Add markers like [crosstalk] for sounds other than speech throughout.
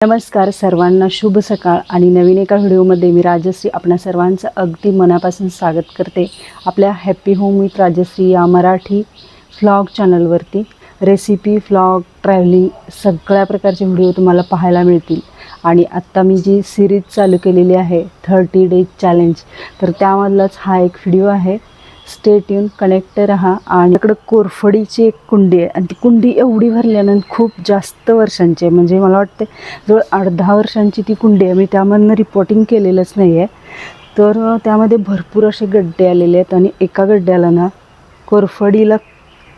नमस्कार सर्वांना शुभ सकाळ आणि नवीन एका व्हिडिओमध्ये मी राजश्री आपणा सर्वांचं अगदी मनापासून स्वागत करते. आपल्या हॅपी होम विथ राजश्री या मराठी फ्लॉग चॅनलवरती रेसिपी फ्लॉग ट्रॅव्हलिंग सगळ्या प्रकारचे व्हिडिओ तुम्हाला पाहायला मिळतील. आणि आत्ता मी जी सिरीज चालू केलेली आहे थर्टी डेज चॅलेंज तर त्यामधलाच हा एक व्हिडिओ आहे. स्टेट येऊन कनेक्ट राहा आणि इकडं कोरफडीची एक कुंडी आहे. आणि ती कुंडी एवढी भरल्यानंतर खूप जास्त वर्षांची आहे. म्हणजे मला वाटते जवळ आठ दहा वर्षांची ती कुंडी आहे. मी त्यामधनं रिपोर्टिंग केलेलंच नाही आहे तर त्यामध्ये भरपूर असे गड्डे आलेले आहेत आणि एका गड्ड्याला ना कोरफडीला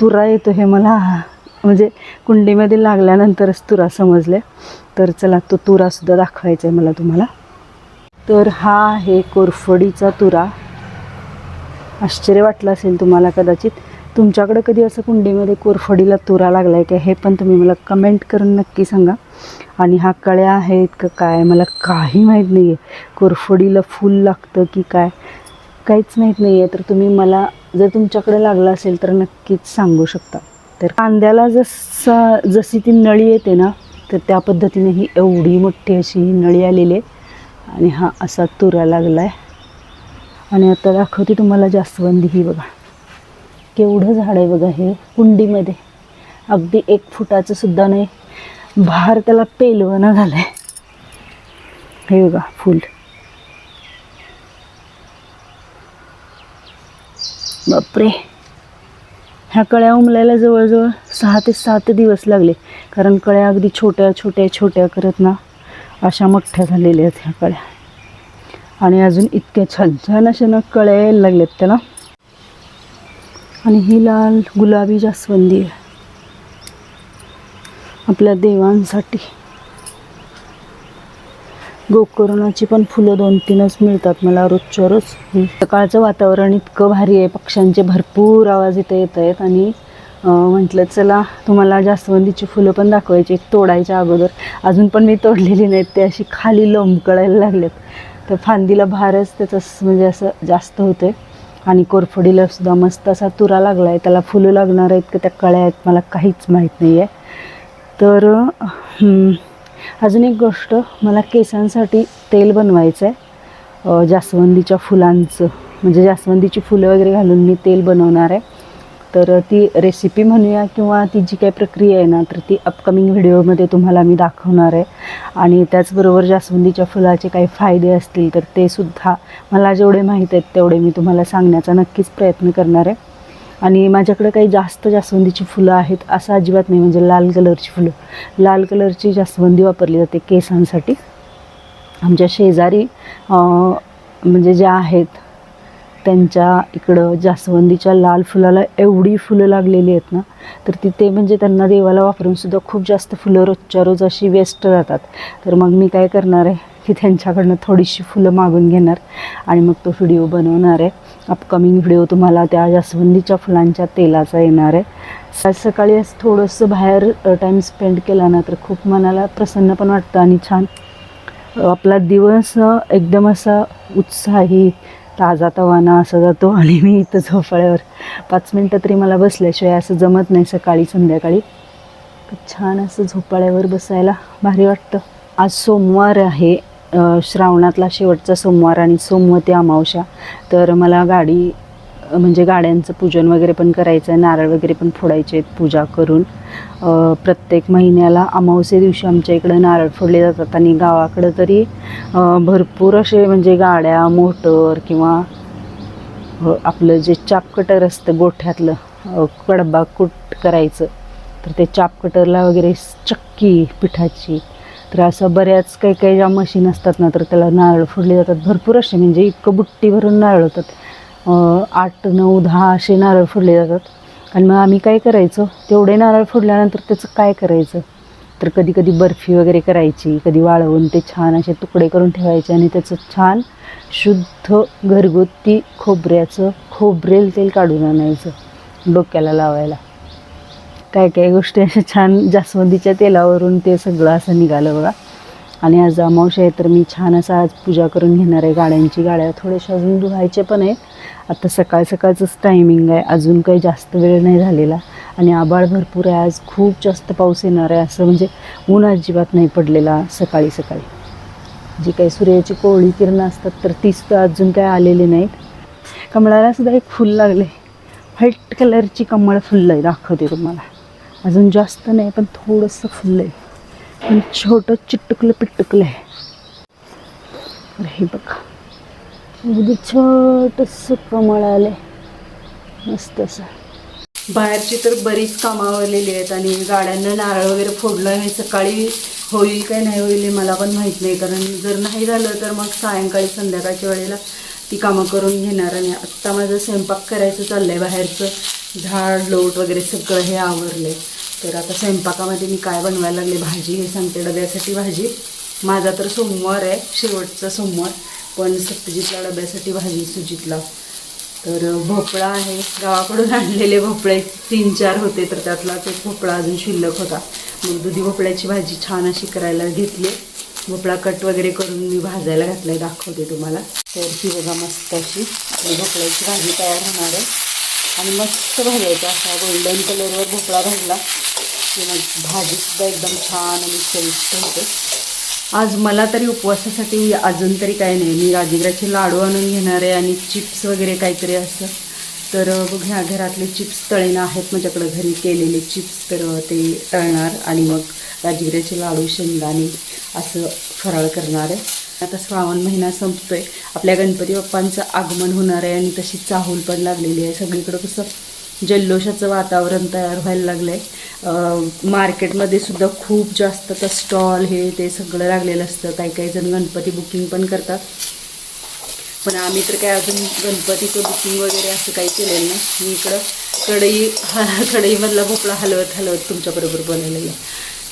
तुरा येतो हे मला म्हणजे कुंडीमध्ये लागल्यानंतरच तुरा समजले. तर चला तो तुरासुद्धा दाखवायचा आहे मला तुम्हाला. तर हा आहे कोरफडीचा तुरा. आश्चर्य वाटलं असेल तुम्हाला कदाचित. तुमच्याकडं कधी असं कुंडीमध्ये कोरफडीला तुरा लागला आहे का हे पण तुम्ही मला कमेंट करून नक्की सांगा. आणि हा कळ्या आहेत का काय मला काही माहीत नाही आहे कोरफडीला फूल लागतं की काय काहीच माहीत नाही आहे तर तुम्ही मला जर तुमच्याकडे लागला असेल तर नक्कीच सांगू शकता. तर कांद्याला जसं जशी ती नळी येते ना तर त्या पद्धतीने ही एवढी मोठी अशी ही नळी आलेली आहे. आणि हा असा तुरा लागला आहे आणि आता दाखवते तुम्हाला जास्वंदी ही बघा. केवढं झाड आहे बघा हे कुंडीमध्ये. अगदी एक फुटाचं सुद्धा नाही. बाहेर त्याला पेलवणं झालं आहे हे बघा फुल. बापरे. ह्या कळ्या उमलायला जवळजवळ सहा ते सात दिवस लागले. कारण कळ्या अगदी छोट्या छोट्या छोट्या करत ना अशा मोठ्या झालेल्या आहेत ह्या कळ्या. आणि अजून इतक्या छान छान अशा ना कळ्या यायला लागल्यात त्याला. आणि ही लाल गुलाबी जास्वंदी आहे. आपल्या देवांसाठी. गोकर्णाची पण फुलं दोन तीनच मिळतात मला रोजच्या रोज. सकाळचं वातावरण इतकं भारी आहे पक्ष्यांचे भरपूर आवाज इथे येत आहेत आणि म्हटलं चला तुम्हाला जास्वंदीची फुलं पण दाखवायची तोडायच्या अगोदर. अजून पण मी तोडलेली नाहीत ते अशी खाली लोंबकळायला लागलेत. तर फांदीला भारच त्याचं म्हणजे असं जास्त होतं. आणि कोरफडीला सुद्धा मस्त असा तुरा लागला आहे त्याला फुलं लागणार आहेत का त्या कळ्या आहेत मला काहीच माहीत नाही आहे तर अजून एक गोष्ट मला केसांसाठी तेल बनवायचं आहे जास्वंदीच्या फुलांचं म्हणजे जास्वंदीची फुलं वगैरे घालून मी तेल बनवणार आहे. तर ती रेसिपी म्हणूया किंवा ती जी काही प्रक्रिया आहे ना तर ती अपकमिंग व्हिडिओमध्ये तुम्हाला मी दाखवणार आहे. आणि त्याचबरोबर जास्वंदीच्या फुलाचे काही फायदे असतील तर ते सुद्धा मला जेवढे माहीत आहेत तेवढे मी तुम्हाला सांगण्याचा नक्कीच प्रयत्न करणार आहे. आणि माझ्याकडे काही जास्त जास्वंदीची फुलं आहेत असं अजिबात नाही म्हणजे लाल कलरची फुलं. लाल कलरची जास्वंदी वापरली जाते केसांसाठी. आमच्या शेजारी म्हणजे ज्या आहेत त्यांच्या इकडं जास्वंदीच्या लाल फुलाला एवढी फुलं लागलेली आहेत ना तर तिथे म्हणजे त्यांना देवाला वापरून सुद्धा खूप जास्त फुलं रोजच्या रोज अशी वेस्ट जातात तर मग मी काय करणार आहे की त्यांच्याकडनं थोडीशी फुलं मागून घेणार आणि मग तो व्हिडिओ बनवणार आहे. अपकमिंग व्हिडिओ तुम्हाला त्या जास्वंदीच्या फुलांच्या तेलाचा येणार आहे. आज सकाळी असं थोडंसं बाहेर टाईम स्पेंड केला ना तर खूप मनाला प्रसन्न पण वाटतं आणि छान. आपला दिवस एकदम असा उत्साही ताजा तवाना असा जातो आणि मी इथं झोपाळ्यावर. पाच मिनटं तरी मला बसल्याशिवाय असं जमत नाही सकाळी संध्याकाळी. छान असं झोपाळ्यावर बसायला भारी वाटतं. आज सोमवार आहे. श्रावणातला शेवटचा सोमवार आणि सोमवती अमावस्या. तर मला गाडी म्हणजे गाड्यांचं पूजन वगैरे पण करायचं आहे नारळ वगैरे पण फोडायचे आहेत पूजा करून. प्रत्येक महिन्याला अमावस्ये दिवशी आमच्या इकडं नारळ फोडले जातात आणि गावाकडं तरी भरपूर असे म्हणजे गाड्या मोटर किंवा हो, आपलं जे चाप कटर असतं गोठ्यातलं कडबा कुट करायचं तर ते चाप कटरला वगैरे चक्की पिठाची. तर असं बऱ्याच काही काही ज्या मशीन असतात ना तर त्याला नारळ फोडले जातात. भरपूर असे म्हणजे इतकं बुट्टी भरून नारळ होतात. आठ नऊ दहा असे नारळ फोडले जातात. आणि मग आम्ही काय करायचो? तेवढे नारळ फोडल्यानंतर त्याचं काय करायचं? तर कधी कधी बर्फी वगैरे करायची कधी वाळवून ते छान असे तुकडे करून ठेवायचे आणि त्याचं छान शुद्ध घरगुती खोबऱ्याचं खोबरेल तेल काढून आणायचं डोक्याला लावायला. काय काय गोष्टी अशा छान जास्वंदीच्या तेलावरून ते सगळं असं निघालं बघा. आणि आज अमावश्या आहे तर मी छान असा आज पूजा करून घेणार आहे गाड्यांची गाड्या. थोड्याशा अजून धुवायचे पण आहेत. आता सकाळ सकाळचंच टायमिंग आहे. अजून काही जास्त वेळ नाही झालेला. आणि आबाळ भरपूर आहे. आज खूप जास्त पाऊस येणार आहे. असं म्हणजे ऊन अजिबात नाही पडलेला सकाळी सकाळी. जी काही सूर्याची कोवळी किरणं असतात तर तीच तर अजून काय आलेली नाहीत. कमळाला सुद्धा एक फुल लागले. व्हाईट कलरची कमळ फुललं आहे दाखवते तुम्हाला. अजून जास्त नाही पण थोडंसं फुललं आहे पण छोटं चिटकलं पिटकलं आहे. अरे हे बघा. अगदी छोटंसं कमळ आहे मस्त असं. बाहेरची तर बरीच कामं आहेत आणि गाड्यांना नारळ वगैरे फोडलं हे सकाळी होईल काय नाही होईल हे मला पण माहीत नाही. कारण जर नाही झालं तर मग सायंकाळी संध्याकाळच्या वेळेला ती कामं करून घेणार आणि आत्ता माझं स्वयंपाक करायचं चाललं आहे बाहेरचं. झाड लोट वगैरे सगळं हे आवरले तर आता स्वयंपाकामध्ये मी काय बनवायला लागले? भाजी हे सांगते डब्यासाठी भाजी. माझा तर सोमवार आहे शेवटचा सोमवार पण सत्यजितला डब्यासाठी भाजी सुजितला. तर भोपळा आहे. गावाकडून आणलेले भोपळे तीन चार होते तर त्यातलाच एक भोपळा अजून शिल्लक होता. मग दुधी भोपळ्याची भाजी छान अशी करायला घेतली. भोपळा कट वगैरे करून मी भाजायला घातलाय दाखवते तुम्हाला. तर ती बघा मस्त अशी. आपली भोपळ्याची भाजी तयार होणार आहे. आणि मस्त भाजायचं असा गोल्डन कलरवर भोपळा भाजला. किंवा भाजीसुद्धा एकदम छान आणि चविष्ट होते. आज मला तरी उपवासासाठी अजून तरी काय नाही. मी राजगिराचे लाडू आणून घेणार आहे आणि चिप्स वगैरे काहीतरी असं. तर बघ घरातले चिप्स तळीण आहेत माझ्याकडं. घरी केलेले चिप्स तर ते तळणार आणि मग राजगिराचे लाडू शेंगदाणे असं फराळ करणार आहे. आता श्रावण महिना संपतोय. आपल्या गणपती बाप्पांचं आगमन होणार आहे आणि तशी चाहूल पण लागलेली आहे. सगळीकडं कसं जल्लोषाचं वातावरण तयार व्हायला लागलं आहे मार्केटमध्ये सुद्धा खूप जास्त तर स्टॉल हे ते सगळं लागलेलं असतं. काही काही जण गणपती बुकिंग पण करतात. पण आम्ही तर काय अजून गणपतीचं बुकिंग वगैरे असं काही केलेलं नाही. मी इकडं कढई [laughs] कढईमधला भोपळा हलवत हलवत तुमच्याबरोबर बोलायला गेलं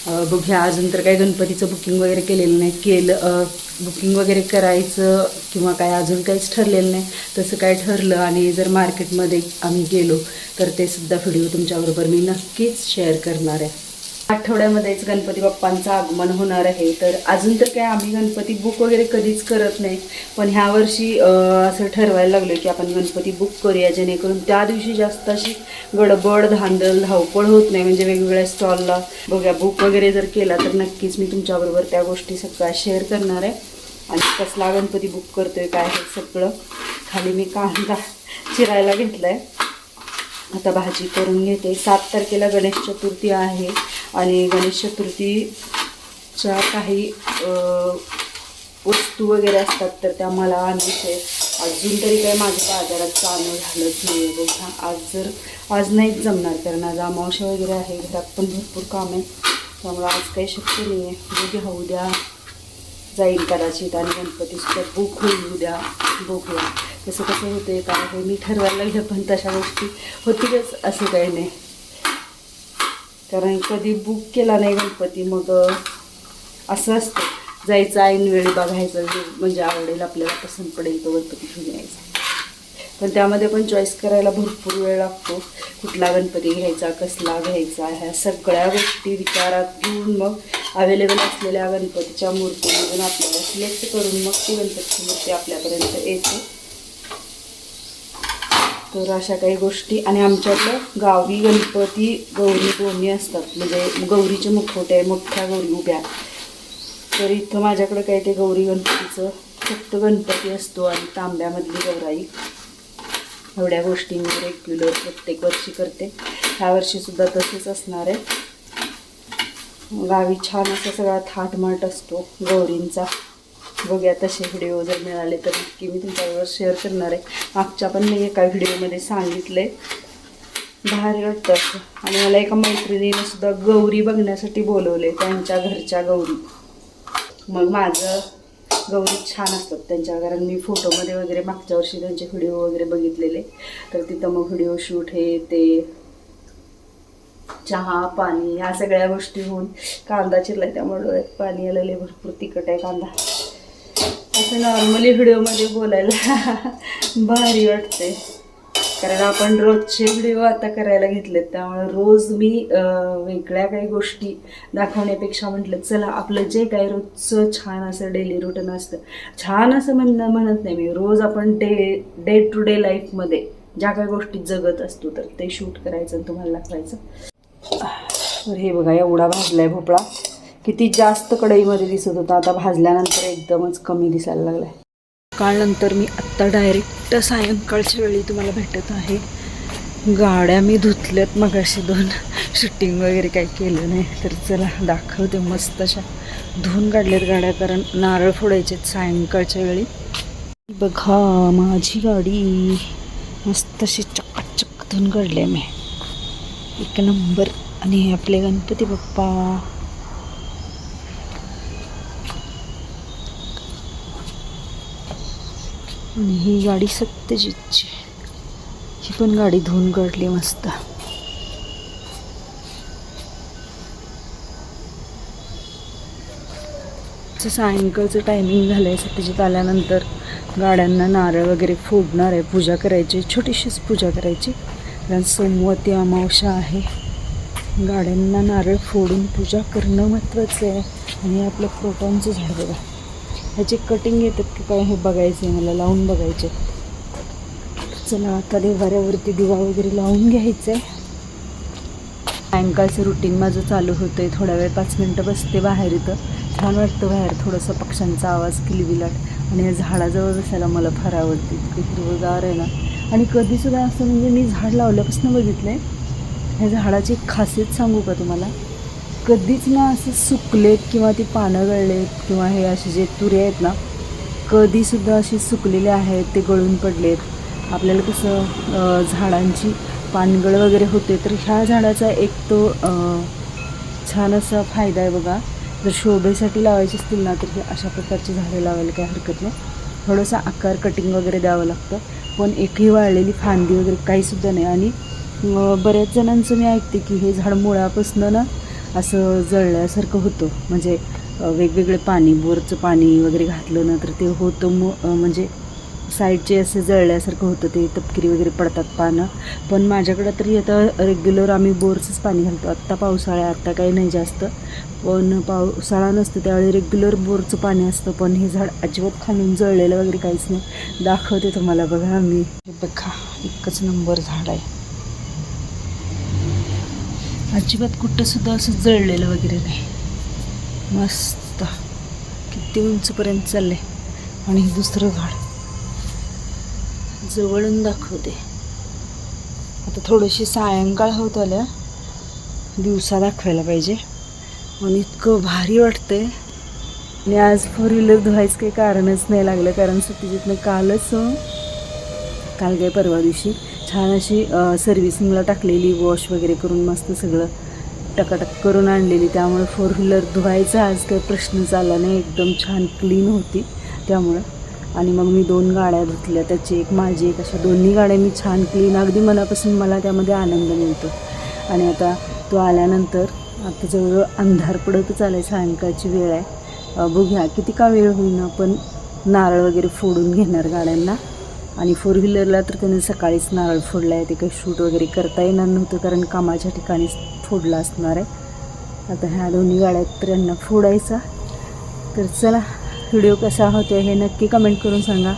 बघूया अजून तर काही गणपतीचं बुकिंग वगैरे केलेलं नाही. केलं बुकिंग वगैरे करायचं किंवा काय अजून काहीच ठरलेलं नाही. तसं काय ठरलं आणि जर मार्केटमध्ये आम्ही गेलो तर ते सुद्धा व्हिडिओ तुमच्याबरोबर मी नक्कीच शेअर करणार आहे. आठवड्यामध्येच गणपती बाप्पांचं आगमन होणार आहे. तर अजून तर काय आम्ही गणपती बुक वगैरे कधीच करत नाही पण ह्या वर्षी असं ठरवायला लागलो की आपण गणपती बुक करूया. जेणेकरून त्या दिवशी जास्त अशी गडबड धांदल धावपळ होत नाही. म्हणजे वेगवेगळ्या स्टॉलला बघा बुक वगैरे जर केला तर नक्कीच मी तुमच्याबरोबर त्या गोष्टी सगळ्या शेअर करणार आहे. आणि कसला गणपती बुक करतोय काय हे सगळं खाली मी कांदा चिरायला आहे आता भाजी करून घेते. सात तारखेला गणेश चतुर्थी आहे आणि गणेश चतुर्थीच्या काही वस्तू वगैरे असतात तर त्या मला आणायचे अजून तरी काही माझ्या बाजारात चालू झालंच नाही बघा आज जर आज नाहीच जमणार कारण आज अमावस्या वगैरे आहे. त्यात पण भरपूर काम आहे त्यामुळे आज काही शक्य नाही आहे. उद्या उद्या जाईल कदाचित आणि गणपतीसुद्धा बुक होईल उद्या बघूया. कसं कसं आहे काय हे मी ठरवायला लागलं पण तशा गोष्टी होतीलच असं काही नाही. कारण कधी बुक केला नाही गणपती मग असं असतं. जायचं ऐनवेळी बघायचं जे म्हणजे आवडेल आपल्याला पसंत पडेल तो गणपती घेऊन यायचा. पण त्यामध्ये पण चॉईस करायला भरपूर वेळ लागतो. कुठला गणपती घ्यायचा कसला घ्यायचा ह्या सगळ्या गोष्टी विचारात घेऊन मग अवेलेबल असलेल्या गणपतीच्या मूर्तीमधून आपल्याला सिलेक्ट करून मग ती गणपतीची मूर्ती आपल्यापर्यंत येते. तर अशा काही गोष्टी आणि आमच्याकडं गावी गणपती गौरी दोन्ही असतात. म्हणजे गौरीचे मुखवटे मोठ्या गौरी उभ्या. तर इथं माझ्याकडं काय ते गौरी गणपतीचं फक्त गणपती असतो आणि तांब्यामधली गौराई. एवढ्या गोष्टी मी रेग्युलर प्रत्येक वर्षी करते. ह्या वर्षीसुद्धा तसेच असणार आहे. गावी छान असा सगळा थाटमाट असतो गौरींचा. बघूया तसे व्हिडिओ जर मिळाले तर नक्की मी तुमच्याबरोबर शेअर करणार आहे. मागच्या पण मी एका व्हिडिओमध्ये सांगितलं आहे भारी वाटतं असं. आणि मला एका मैत्रिणीने सुद्धा गौरी बघण्यासाठी बोलवले त्यांच्या घरच्या गौरी. मग माझं गौरी छान असतात त्यांच्या कारण मी फोटोमध्ये वगैरे मागच्या वर्षी त्यांचे व्हिडिओ वगैरे बघितलेले. तर तिथं मग व्हिडिओ शूट हे ते चहा पाणी ह्या सगळ्या गोष्टी होऊन कांदा चिरलाय. त्यामुळे पाणी आलेले भरपूर तिखट आहे कांदा. असं नॉर्मली व्हिडिओमध्ये बोलायला [laughs] भारी वाटते कारण आपण रोजचे व्हिडिओ आता करायला घेतलेत त्यामुळे रोज मी वेगळ्या काही गोष्टी दाखवण्यापेक्षा म्हटलं चला आपलं जे काही रोजचं छान असं डेली रुटीन असतं छान असं म्हणणं म्हणत नाही मी. रोज आपण डे डे टू डे लाईफमध्ये ज्या काही गोष्टी जगत असतो तर ते शूट करायचं तुम्हाला दाखवायचं. तर हे बघा एवढा भाजलाय भोपळा. किती जास्त कढईमध्ये दिसत होता. आता भाजल्यानंतर एकदमच कमी दिसायला लागलाय. सकाळनंतर मी आत्ता डायरेक्ट सायंकाळच्या वेळी तुम्हाला भेटत आहे. गाड्या मी धुतल्यात मग अशी दोन. शूटिंग वगैरे काही केलं नाही. तर चला दाखवते मस्त अशा धुवून काढल्यात गाड्या. कारण नारळ फोडायचे सायंकाळच्या वेळी. बघा माझी गाडी. मस्त अशी चकाचक धुवून काढली आहे मी. एक नंबर आणि आपले गणपती बाप्पा. आणि ही गाडी सत्यजितची ही पण गाडी धुवून काढली मस्त. सायंकाळचं टायमिंग झालं आहे सत्यजित आल्यानंतर गाड्यांना नारळ वगैरे फोडणार आहे पूजा करायची छोटीशीच पूजा करायची. कारण सोमवती अमावस्या आहे. गाड्यांना नारळ फोडून पूजा करणं महत्त्वाचं आहे. आणि आपलं प्रोटॉनचं झाड बघा. ह्याची कटिंग येतात की काय हे बघायचं आहे मला लावून बघायचे चला आता देवाऱ्यावरती दिवा वगैरे लावून घ्यायचं आहे सायंकाळचं रुटीन माझं चालू होतं आहे थोडा वेळ पाच मिनटं बसते बाहेर इथं छान वाटतं बाहेर. थोडंसं पक्ष्यांचा आवाज किलबिलाट. आणि या झाडाजवळ बसायला मला फार आवडते. इतकं हिरवंगार आहे ना. आणि कधीसुद्धा असं म्हणजे मी झाड लावल्यापासून बघितलं आहे ह्या झाडाची एक खासियत सांगू का तुम्हाला? कधीच ना असं सुकलेत किंवा ती पानं गळलेत किंवा हे असे जे तुरे आहेत ना कधीसुद्धा असे सुकलेले आहेत ते गळून पडलेत. आपल्याला कसं झाडांची पानगळ वगैरे होते तर ह्या झाडाचा एक तो छान असा फायदा आहे बघा. जर शोभेसाठी लावायची असतील ना तर हे अशा प्रकारची झाडं लावायला काही हरकत नाही. थोडंसं आकार कटिंग वगैरे द्यावं लागतं. पण एकही वाळलेली फांदी वगैरे काहीसुद्धा नाही. आणि बऱ्याच जणांचं मी ऐकते की हे झाड मुळापासनं ना असं जळल्यासारखं होतं. म्हणजे वेगवेगळे पाणी बोरचं पाणी वगैरे घातलं ना तर ते होतं मग म्हणजे साईडचे असे जळल्यासारखं होतं. ते तपकिरी वगैरे पडतात पानं. पण माझ्याकडं तरी आता रेग्युलर आम्ही बोरचंच पाणी घालतो. आत्ता पावसाळा आत्ता काही नाही जास्त. पण पावसाळा नसतं त्यावेळी रेग्युलर बोरचं पाणी असतं. पण हे झाड अजिबात खालून जळलेलं वगैरे काहीच नाही. दाखवते तुम्हाला बघा मी बघा एकच नंबर झाड आहे. अजिबात कुठंसुद्धा असं जळलेलं वगैरे नाही. मस्त. किती उंचपर्यंत चालले आणि दुसरं झाड. जवळून दाखवते. आता थोडीशी सायंकाळ होत आल्या. दिवसा दाखवायला पाहिजे. आणि इतकं भारी वाटतंय. आणि आज फोर व्हीलर धुवायचं काही कारणच नाही लागलं. कारण सत्यजितनं कालच काल काय परवा दिवशी. छान अशी सर्व्हिसिंगला टाकलेली वॉश वगैरे करून मस्त सगळं टकाटक करून आणलेली. त्यामुळे फोर व्हीलर धुवायचा आज काही प्रश्नच आला नाही. एकदम छान क्लीन होती त्यामुळं. आणि मग मी दोन गाड्या धुतल्या. त्याची एक माझी एक अशा दोन्ही गाड्या मी छान क्लीन अगदी मनापासून मला त्यामध्ये आनंद मिळतो. आणि आता तो आल्यानंतर आता जवळजवळ अंधार पडतच आला आहे सायंकाळची वेळ आहे. बघूया किती का वेळ होईना पण नारळ वगैरे फोडून घेणार गाड्यांना. आणि फोर व्हीलरला तर त्याने सकाळीच नारळ फोडला आहे ते काही शूट वगैरे करता येणार नव्हतं कारण कामाच्या ठिकाणीच फोडला असणार आहे. आता ह्या दोन्ही गाड्या तर यांना फोडायचा. तर चला व्हिडिओ कसा होतो हे नक्की कमेंट करून सांगा.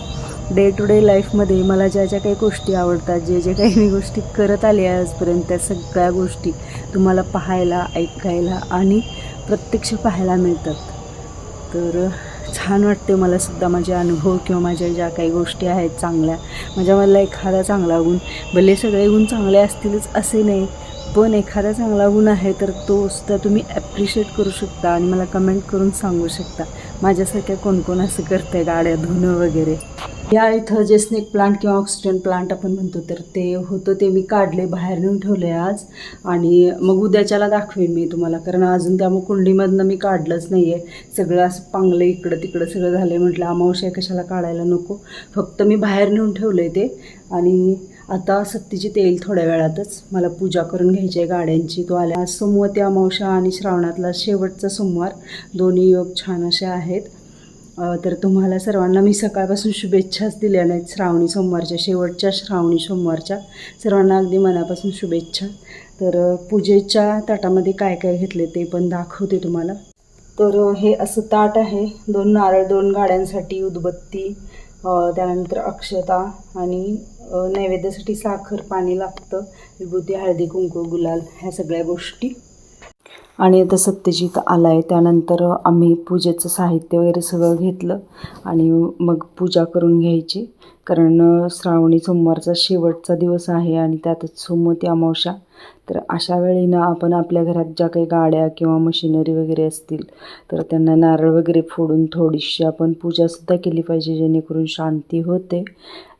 डे टू डे लाईफमध्ये मला ज्या ज्या काही गोष्टी आवडतात जे जे काही मी गोष्टी करत आले आहे आजपर्यंत त्या सगळ्या गोष्टी तुम्हाला पाहायला ऐकायला आणि प्रत्यक्ष पाहायला मिळतात. तर छान वाटते मला सुद्धा माझे अनुभव किंवा माझ्या ज्या काही गोष्टी आहेत चांगल्या. माझ्यामधला एखादा चांगला गुण भले सगळे गुण चांगले असतीलच असे नाही पण एखादा चांगला गुण आहे तर तो सुद्धा तुम्ही ॲप्रिशिएट करू शकता आणि मला कमेंट करून सांगू शकता. माझ्यासारख्या कोण कोण असं आहे गाड्या धुणं वगैरे? या इथं जे स्नेक प्लांट किंवा ऑक्सिजन प्लांट आपण म्हणतो तर ते होतं ते मी काढले बाहेर नेऊन ठेवले आज. आणि मग उद्याच्याला दाखवेन मी तुम्हाला कारण अजून त्यामुळे कुंडीमधनं मी काढलंच नाही आहे सगळं असं पांगलं इकडं तिकडं सगळं झालं आहे म्हटलं अमावस्या कशाला काढायला नको. फक्त मी बाहेर नेऊन ठेवलं आहे ते. आणि आता सत्तीची तेल थोड्या वेळातच. मला पूजा करून घ्यायची आहे गाड्यांची. तो आल्या आज सोमवती अमावस्या आणि श्रावणातला शेवटचा सोमवार. दोन्ही योग छान असे आहेत. तर तुम्हाला सर्वांना मी सकाळपासून शुभेच्छाच दिल्या नाहीत श्रावणी सोमवारच्या शेवटच्या श्रावणी सोमवारच्या. सर्वांना अगदी मनापासून शुभेच्छा. तर पूजेच्या ताटामध्ये काय काय घेतले ते पण दाखवते तुम्हाला. तर हे असं ताट आहे. दोन नारळ दोन गाड्यांसाठी उदबत्ती त्यानंतर अक्षता आणि नैवेद्यासाठी साखर पाणी लागतं विभूती हळदी कुंकू गुलाल ह्या सगळ्या गोष्टी. आणि आता सत्यजित आला आहे त्यानंतर आम्ही पूजेचं साहित्य वगैरे सगळं घेतलं आणि मग पूजा करून घ्यायची. कारण श्रावणी सोमवारचा शेवटचा दिवस आहे आणि त्यातच सोमवती अमावस्या. तर अशा वेळी ना आपण आपल्या घरात ज्या काही गाड्या किंवा मशिनरी वगैरे असतील तर त्यांना नारळ वगैरे फोडून थोडीशी आपण पूजासुद्धा केली पाहिजे जेणेकरून शांती होते.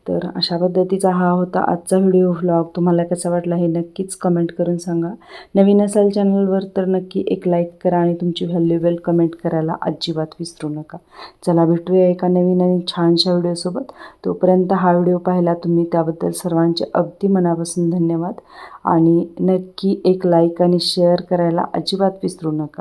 तर अशा पद्धतीचा हा होता आजचा व्हिडिओ व्लॉग तुम्हाला कसा वाटला हे नक्कीच कमेंट करून सांगा. नवीन असाल चॅनलवर तर नक्की एक लाईक करा आणि तुमची व्हॅल्युएबल कमेंट करायला अजिबात विसरू नका. चला भेटूया एका नवीन आणि छानशा व्हिडिओसोबत तोपर्यंत हा व्हिडिओ पाहिला तुम्ही त्याबद्दल सर्वांचे अगदी मनापासून धन्यवाद. आणि नक्की एक लाईक आणि शेअर करायला अजिबात विसरू नका.